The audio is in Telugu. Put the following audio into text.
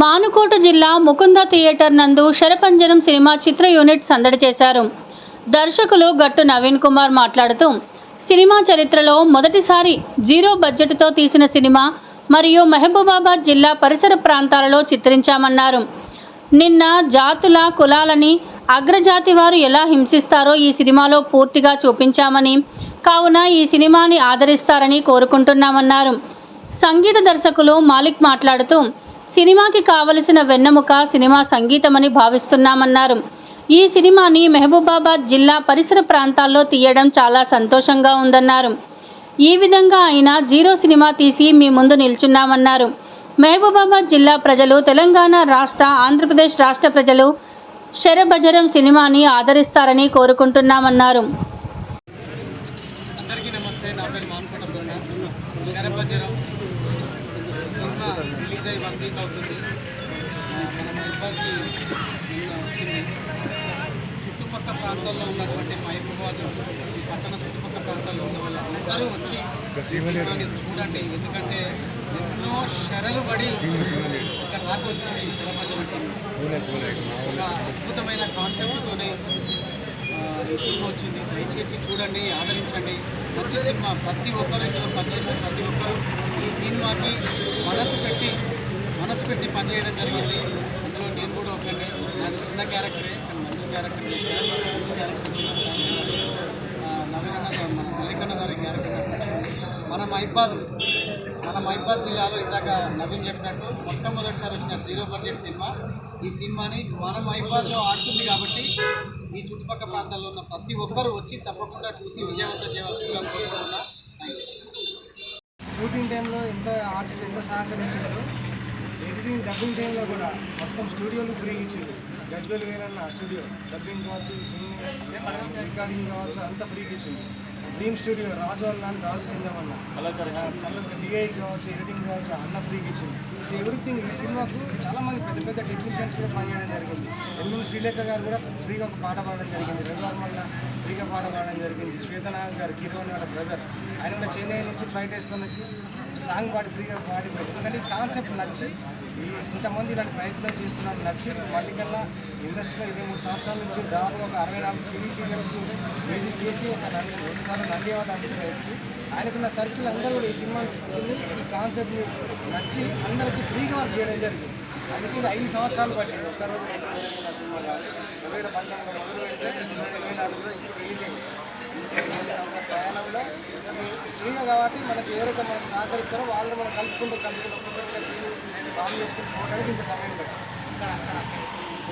మానుకోట జిల్లా ముకుంద థియేటర్ నందు శరపంజరం సినిమా చిత్ర యూనిట్ సందడి చేశారు. దర్శకులు గట్టు నవీన్ కుమార్ మాట్లాడుతూ సినిమా చరిత్రలో మొదటిసారి జీరో బడ్జెట్తో తీసిన సినిమా మరియు మహబూబాబాద్ జిల్లా పరిసర ప్రాంతాలలో చిత్రించామన్నారు. నిన్న జాతుల కులాలని అగ్రజాతి వారు ఎలా హింసిస్తారో ఈ సినిమాలో పూర్తిగా చూపించామని కావున ఈ సినిమాని ఆదరిస్తారని కోరుకుంటున్నామన్నారు. సంగీత దర్శకులు మాలిక్ మాట్లాడుతూ సినిమాకి కావలసిన వెన్నెముక సినిమా సంగీతమని భావిస్తున్నామన్నారు. ఈ సినిమాని మహబూబాబాద్ జిల్లా పరిసర ప్రాంతాల్లో తీయడం చాలా సంతోషంగా ఉందన్నారు. ఈ విధంగా ఆయన జీరో సినిమా తీసి మీ ముందు నిల్చున్నామన్నారు. మహబూబాబాద్ జిల్లా ప్రజలు తెలంగాణ రాష్ట్ర ఆంధ్రప్రదేశ్ రాష్ట్ర ప్రజలు శరభజరం సినిమాని ఆదరిస్తారని కోరుకుంటున్నామన్నారు. అందరికీ నమస్తే. నా పేరు మాన్కోట శరభజరం. సినిమా రిలీజ్ అయ్యి వన్ వీక్ అవుతుంది మన మహిబాద్కి నిన్న వచ్చింది చుట్టుపక్కల ప్రాంతాల్లో ఉన్నటువంటి మహబూబాద్ ఈ పట్టణ చుట్టుపక్కల ప్రాంతాల్లో ఉన్న వాళ్ళు అందరూ వచ్చి చూడండి. ఎందుకంటే ఎన్నో శరలు పడి ఇక్కడ దాకా వచ్చింది ఈ సినిమా ఒక అద్భుతమైన కాన్సెప్ట్తోనే ఈ సినిమా వచ్చింది. దయచేసి చూడండి ఆదరించండి. మంచి సినిమా ప్రతి ఒక్కరు ఇందులో పనిచేసిన ప్రతి ఒక్కరు ఈ సినిమాకి మనసు పెట్టి మనసు పెట్టి పనిచేయడం జరిగింది. అందులో నేను కూడా ఒక నాది చిన్న క్యారెక్టరే కానీ మంచి క్యారెక్టర్ చేశాను మంచి క్యారెక్టర్ వచ్చింది గారు, మన మల్లికన్న గారి క్యారెక్టర్ నాకు వచ్చింది మన మైబాద్ మన మైబాద్ జిల్లాలో ఇందాక నవీన్ చెప్పినట్టు మొట్టమొదటిసారి వచ్చిన జీరో బడ్జెట్ సినిమా. ఈ సినిమాని మన మైబాద్లో ఆడుతుంది కాబట్టి ఈ చుట్టుపక్కల ప్రాంతాల్లో ఉన్న ప్రతి ఒక్కరూ వచ్చి తప్పకుండా చూసి విజయవంతం చేయవలసిందిగా కోరుకుంటున్నాను షూటింగ్ టైంలో ఎంత ఆర్టిస్ట్ ఎంత సహకరించారు ఎడిటింగ్ డబ్బింగ్ టైంలో కూడా మొత్తం స్టూడియోలు ఫ్రీ ఇచ్చింది గజ్వేల్ వేరన్న స్టూడియో డబ్బింగ్ కావచ్చు సింగింగ్ రికార్డింగ్ కావచ్చు అంతా ఫ్రీగా ఇచ్చింది డ్రీమ్ స్టూడియో రాజు అన్న అని రాజు సింగం అన్న. డిఐ కావచ్చు ఎడిటింగ్ కావచ్చు అన్న ఫ్రీగా ఇచ్చింది. ఎవ్రీథింగ్ ఈ సినిమాకు చాలా మంది పెద్ద పెద్ద టెక్నీషియన్స్ కూడా పనిచేయడం జరిగింది. ఎల్లుండి శ్రీలేఖ గారు కూడా ఫ్రీగా ఒక పాట పాడడం జరిగింది. రఘువర్మన్న ఫ్రీగా పాట పాడడం జరిగింది. శ్వేతనాగ్ గారు కిరోని వాళ్ళ బ్రదర్ ఆయన కూడా చెన్నై నుంచి ఫ్లైట్ వేసుకొని వచ్చి సాంగ్ పాడి ఫ్రీగా పాడి ఎందుకంటే కాన్సెప్ట్ నచ్చి ఇంతమంది ఇలాంటి ప్రయత్నం చేస్తున్నాం నచ్చి మళ్ళీ కన్నా ఇండస్ట్రీలో ఇరవై మూడు సంవత్సరాల నుంచి దాదాపు ఒక అరవై నాలుగు టీవీ సీరియల్స్కు మ్యూజిక్ చేసి ఒక రెండుసార్లు నంది అవార్డు అందుకున్న వ్యక్తి ఆయనకున్న సర్కిల్ అందరూ కూడా ఈ సినిమా ఈ కాన్సెప్ట్ని నచ్చి అందరూ ఫ్రీగా వర్క్ చేయడం జరిగింది. అందుకే ఇది ఐదు సంవత్సరాలు పట్టింది. ఒక రోజు రెండు రోజులు సినిమా కాదు రెండు వేల పంతొమ్మిదిలో మొదలు పెడితే రెండు వేల ఇరవై నాలుగులో ఇప్పుడు రిలీజ్ అయింది ఈ రెండు సంవత్సరాల ప్రయాణంలో ఫ్రీగా మనకి ఎవరైతే మనకు సహకరిస్తారో వాళ్ళని మనం కలుపుకుంటూ కలుపుకుంటూ ఒక్కొక్కరిగా ఫామ్ చేసుకుంటూ పోవడానికి ఇంత సమయం పట్టింది